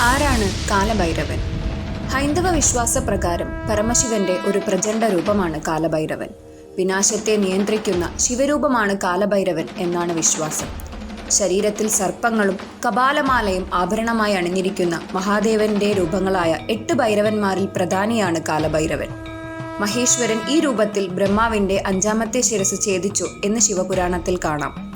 ആരാണ് കാലഭൈരവൻ? ഹൈന്ദവ വിശ്വാസപ്രകാരം പരമശിവന്റെ ഒരു പ്രചണ്ഡ രൂപമാണ് കാലഭൈരവൻ. വിനാശത്തെ നിയന്ത്രിക്കുന്ന ശിവരൂപമാണ് കാലഭൈരവൻ എന്നാണ് വിശ്വാസം. ശരീരത്തിൽ സർപ്പങ്ങളും കപാലമാലയും ആഭരണമായി അണിഞ്ഞിരിക്കുന്ന മഹാദേവന്റെ രൂപങ്ങളായ എട്ട് ഭൈരവന്മാരിൽ പ്രധാനിയാണ് കാലഭൈരവൻ. മഹേശ്വരൻ ഈ രൂപത്തിൽ ബ്രഹ്മാവിന്റെ അഞ്ചാമത്തെ ശിരസ് ഛേദിച്ചു എന്ന് ശിവപുരാണത്തിൽ കാണാം.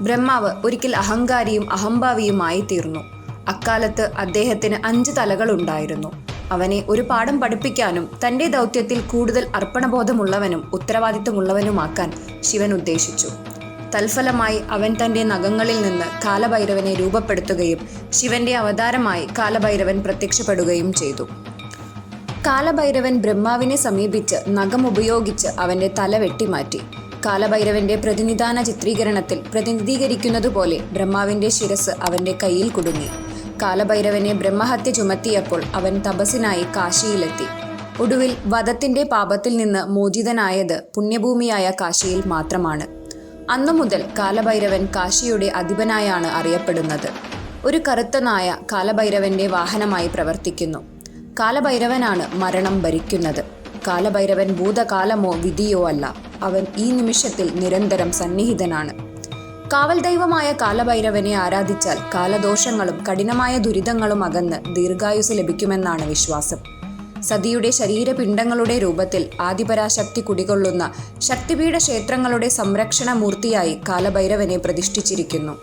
ബ്രഹ്മാവ് ഒരിക്കൽ അഹങ്കാരിയും അഹംഭാവിയുമായി തീർന്നു അക്കാലത്ത് അദ്ദേഹത്തിന് അഞ്ച് തലകളുണ്ടായിരുന്നു. അവനെ ഒരു പാഠം പഠിപ്പിക്കാനും തന്റെ ദൗത്യത്തിൽ കൂടുതൽ അർപ്പണബോധമുള്ളവനും ഉത്തരവാദിത്തമുള്ളവനുമാക്കാൻ ശിവൻ ഉദ്ദേശിച്ചു. തൽഫലമായി അവൻ തന്റെ നഖങ്ങളിൽ നിന്ന് കാലഭൈരവനെ രൂപപ്പെടുത്തുകയും ശിവന്റെ അവതാരമായി കാലഭൈരവൻ പ്രത്യക്ഷപ്പെടുകയും ചെയ്തു. കാലഭൈരവൻ ബ്രഹ്മാവിനെ സമീപിച്ച് നഖം ഉപയോഗിച്ച് അവന്റെ തല വെട്ടിമാറ്റി. കാലഭൈരവന്റെ പ്രതിനിധാന ചിത്രീകരണത്തിൽ പ്രതിനിധീകരിക്കുന്നതുപോലെ ബ്രഹ്മാവിന്റെ ശിരസ് അവന്റെ കയ്യിൽ കുടുങ്ങി. കാലഭൈരവനെ ബ്രഹ്മഹത്യ ചുമത്തിയപ്പോൾ അവൻ തപസ്സിനായി കാശിയിലെത്തി. ഒടുവിൽ വധത്തിന്റെ പാപത്തിൽ നിന്ന് മോചിതനായത് പുണ്യഭൂമിയായ കാശിയിൽ മാത്രമാണ്. അന്നു മുതൽ കാലഭൈരവൻ കാശിയുടെ അധിപനായാണ് അറിയപ്പെടുന്നത്. ഒരു കറുത്ത നായ കാലഭൈരവന്റെ വാഹനമായി പ്രവർത്തിക്കുന്നു. കാലഭൈരവനാണ് മരണം ഭരിക്കുന്നത്. കാലഭൈരവൻ ഭൂതകാലമോ വിധിയോ അല്ല. അവൻ ഈ നിമിഷത്തിൽ നിരന്തരം സന്നിഹിതനാണ്. കാവൽ ദൈവമായ കാലഭൈരവനെ ആരാധിച്ചാൽ കാലദോഷങ്ങളും കഠിനമായ ദുരിതങ്ങളും അകന്ന് ദീർഘായുസ് ലഭിക്കുമെന്നാണ് വിശ്വാസം. സതിയുടെ ശരീരപിണ്ഡങ്ങളുടെ രൂപത്തിൽ ആദിപരാശക്തി കുടികൊള്ളുന്ന ശക്തിപീഠ ക്ഷേത്രങ്ങളുടെ സംരക്ഷണ മൂർത്തിയായി കാലഭൈരവനെ പ്രതിഷ്ഠിച്ചിരിക്കുന്നു.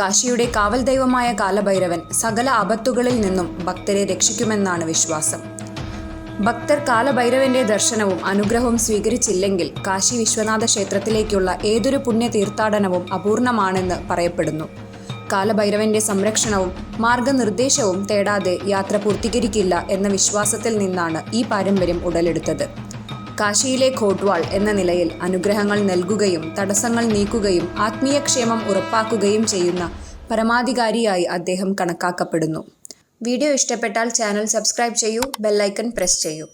കാശിയുടെ കാവൽ ദൈവമായ കാലഭൈരവൻ സകല ആപത്തുകളിൽ നിന്നും ഭക്തരെ രക്ഷിക്കുമെന്നാണ് വിശ്വാസം. ഭക്തർ കാലഭൈരവന്റെ ദർശനവും അനുഗ്രഹവും സ്വീകരിച്ചില്ലെങ്കിൽ കാശി വിശ്വനാഥ ക്ഷേത്രത്തിലേക്കുള്ള ഏതൊരു പുണ്യ തീർത്ഥാടനവും അപൂർണമാണെന്ന് പറയപ്പെടുന്നു. കാലഭൈരവന്റെ സംരക്ഷണവും മാർഗനിർദ്ദേശവും തേടാതെ യാത്ര പൂർത്തീകരിക്കില്ല എന്ന വിശ്വാസത്തിൽ നിന്നാണ് ഈ പാരമ്പര്യം ഉടലെടുത്തത്. കാശിയിലെ ഖോട്ട്വാൾ എന്ന നിലയിൽ അനുഗ്രഹങ്ങൾ നൽകുകയും തടസ്സങ്ങൾ നീക്കുകയും ആത്മീയക്ഷേമം ഉറപ്പാക്കുകയും ചെയ്യുന്ന പരമാധികാരിയായി അദ്ദേഹം കണക്കാക്കപ്പെടുന്നു. വീഡിയോ ഇഷ്ടപ്പെട്ടാൽ ചാനൽ സബ്സ്ക്രൈബ് ചെയ്യൂ ബെല്ലൈക്കൺ പ്രസ് ചെയ്യൂ.